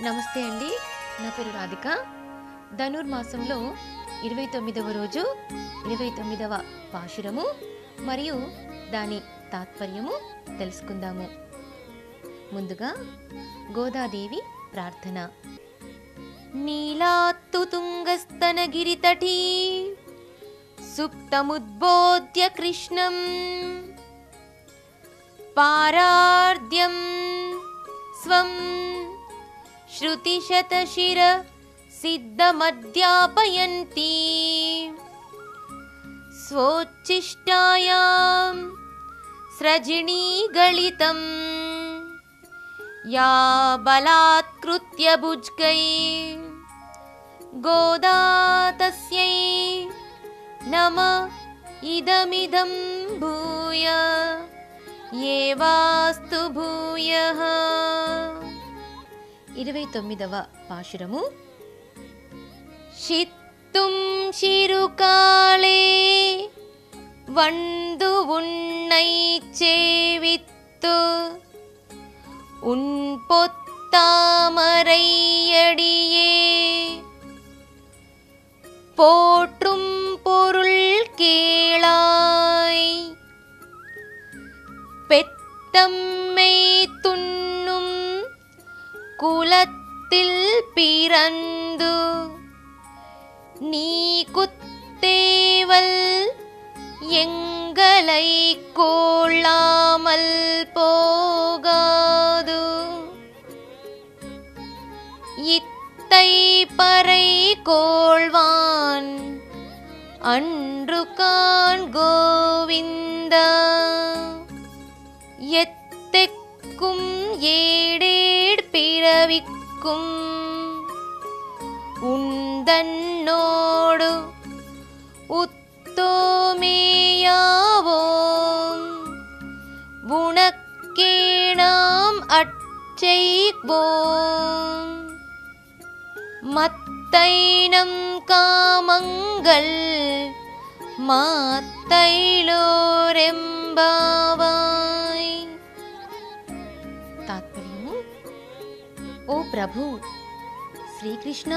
నమస్తే అండి. నా పేరు రాధిక. ధనుర్మాసంలో ఇరవై తొమ్మిదవ రోజు ఇరవై తొమ్మిదవ పాశురము మరియు దాని తాత్పర్యము తెలుసుకుందాము. ముందుగా గోదాదేవి ప్రార్థన. నీలాత్తు తుంగస్తనగిరితటీ సుప్తముద్బోధ్య కృష్ణం పారార్ధ్యం స్వం श्रुतिशतशिर सिद्धमध्यापयन्ती। स्वोच्छिष्टायां स्रजिणीगलितं। या बलात्कृत्य भुज्गै। गोदा तस्यै नम इदमिदं भूय। एवास्तु भूयः ఇరవై తొమ్మిదవ పాశురము షిత్తుం శిరుకాళే వందు ఉన్నై చేవిత్తు உன் பொத்தாமரையடியே போற்றும் பொருள் கேளாய் பெத்தம்மை துண்ணும் குலத்தில் பிறந்து நீ குத்தேவல் எங்களை கொள்ளாமல் போகாது. இத்தை பறை கோள்வான் அன்று கான் கோவிந்தா. எத்தெக்கும் ஏடே பிறவிக்கும் உந்தன்னோடு உத்தோமேயாவோம். உனக்கே நாம் அற்றைவோம் மத்தைனம் காமங்கள் மாத்தைலோரெம்பாவாம். ఓ ప్రభు శ్రీకృష్ణ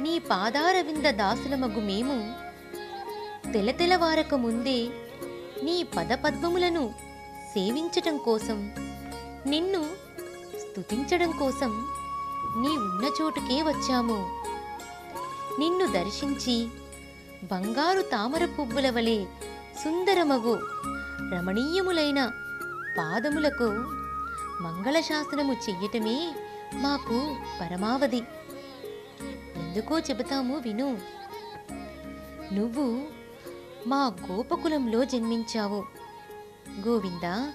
నీ పాదారవింద దాసులమగు మేము తెలతెలవారక ముందే నీ పదపద్మములను సేవించటం కోసం నిన్ను స్తుతించడం కోసం నీ ఉన్న చోటుకే వచ్చాము. నిన్ను దర్శించి బంగారు తామర పువ్వుల వలె సుందరమగు రమణీయములైన పాదములకు మంగళశాసనము చెయ్యటమే మాకు పరమావధి. ఎందుకో చెబుతాము విను. నువ్వు మా గోపకులంలో జన్మించావు. గోవిందా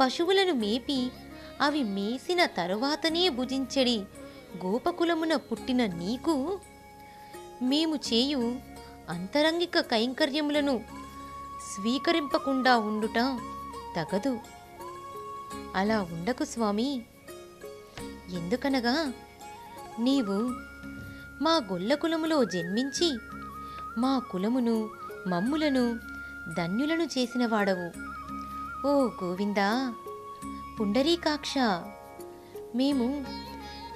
పశువులను మేపి అవి మేసిన తరువాతనే భుజించడి. గోపకులమున పుట్టిన నీకు మేము చేయు అంతరంగిక కైంకర్యములను స్వీకరింపకుండా ఉండుట తగదు. అలా ఉండకు స్వామి. ఎందుకనగా నీవు మా గొల్ల కులములో జన్మించి మా కులమును మమ్ములను ధన్యులను చేసినవాడవు. ఓ గోవిందా పుండరీకాక్ష మేము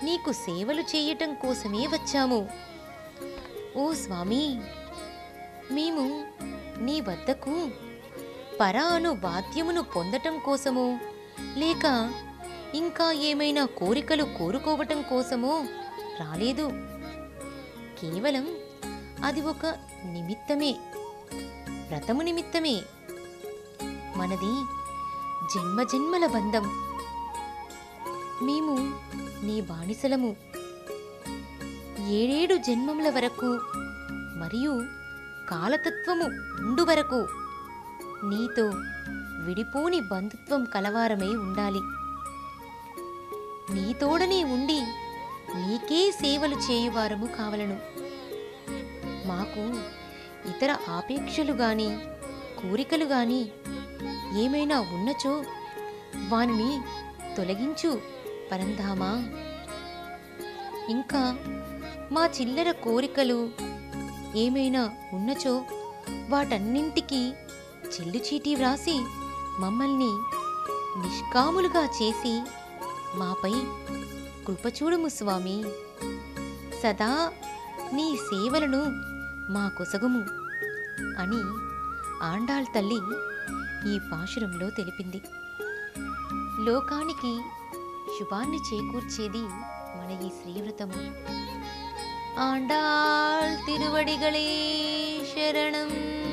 నీకు సేవలు చేయటం కోసమే వచ్చాము. ఓ స్వామి మేము నీ వద్దకు పరా అను వాద్యమును పొందటం కోసము లేక ఇంకా ఏమైనా కోరికలు కోరుకోవటం కోసమో రాలేదు. కేవలం అది ఒక నిమిత్తమే వ్రతము నిమిత్తమే. మనది జన్మ జన్మల బంధం. మేము నీ బానిసలము. ఏడేడు జన్మముల వరకు మరియు కాలతత్వము ఉండు వరకు నీతో విడిపోని బంధుత్వం కలవారమై ఉండాలి. నీతోడనే ఉండి నీకే సేవలు చేయువారము కావలను. మాకు ఇతర ఆపేక్షలు గాని కోరికలు గాని ఏమైనా ఉన్నచో వానిని తొలగించు పరంధామా. ఇంకా మా చిల్లర కోరికలు ఏమైనా ఉన్నచో వాటన్నింటికీ చెల్లుచీటీ వ్రాసి మమ్మల్ని నిష్కాములుగా చేసి మాపై కృపచూడుము స్వామి. సదా నీ సేవలను మా కొసగుము అని ఆండాళ్ తల్లి ఈ పాశురంలో తెలిపింది. లోకానికి శుభాన్ని చేకూర్చేది మన ఈ శ్రీవ్రతము. ఆండాళ్ తిరువడిగళే శరణం.